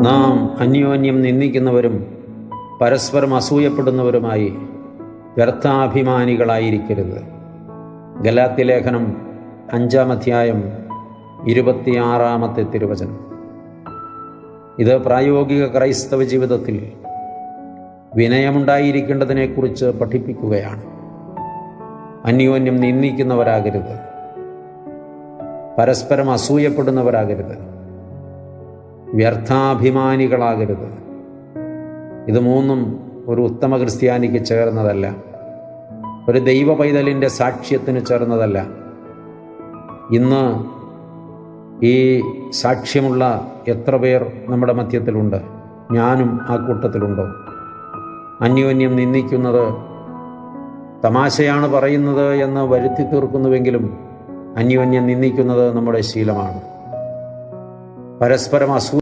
നാം അന്യോന്യം നിന്ദിക്കുന്നവരും പരസ്പരം അസൂയപ്പെടുന്നവരുമായി വ്യർത്ഥാഭിമാനികളായിരിക്കരുത്. ഗലാത്തി ലേഖനം അഞ്ചാം അധ്യായം ഇരുപത്തിയാറാമത്തെ തിരുവചനം. ഇത് പ്രായോഗിക ക്രൈസ്തവ ജീവിതത്തിൽ വിനയമുണ്ടായിരിക്കേണ്ടതിനെക്കുറിച്ച് പഠിപ്പിക്കുകയാണ്. അന്യോന്യം നിന്ദിക്കുന്നവരാകരുത്. പരസ്പരം അസൂയപ്പെടുന്നവരാകരുത്. വ്യർത്ഥാഭിമാനികളാകരുത്. ഇത് മൂന്നും ഒരു ഉത്തമ ക്രിസ്ത്യാനിക്ക് ചേർന്നതല്ല. ഒരു ദൈവ പൈതലിന്റെ സാക്ഷ്യത്തിന് ചേർന്നതല്ല. ഇന്ന് ഈ സാക്ഷ്യമുള്ള എത്ര പേർ നമ്മുടെ മധ്യത്തിലുണ്ട്? ഞാനും ആ കൂട്ടത്തിലുണ്ടോ? അന്യോന്യം നിന്ദിക്കുന്നത് തമാശയാണ് പറയുന്നത് എന്ന് വരുത്തി തീർക്കുന്നുവെങ്കിലും അന്യോന്യം നിന്ദിക്കുന്നത് നമ്മുടെ ശീലമാണ്. പരസ്പരം അസൂ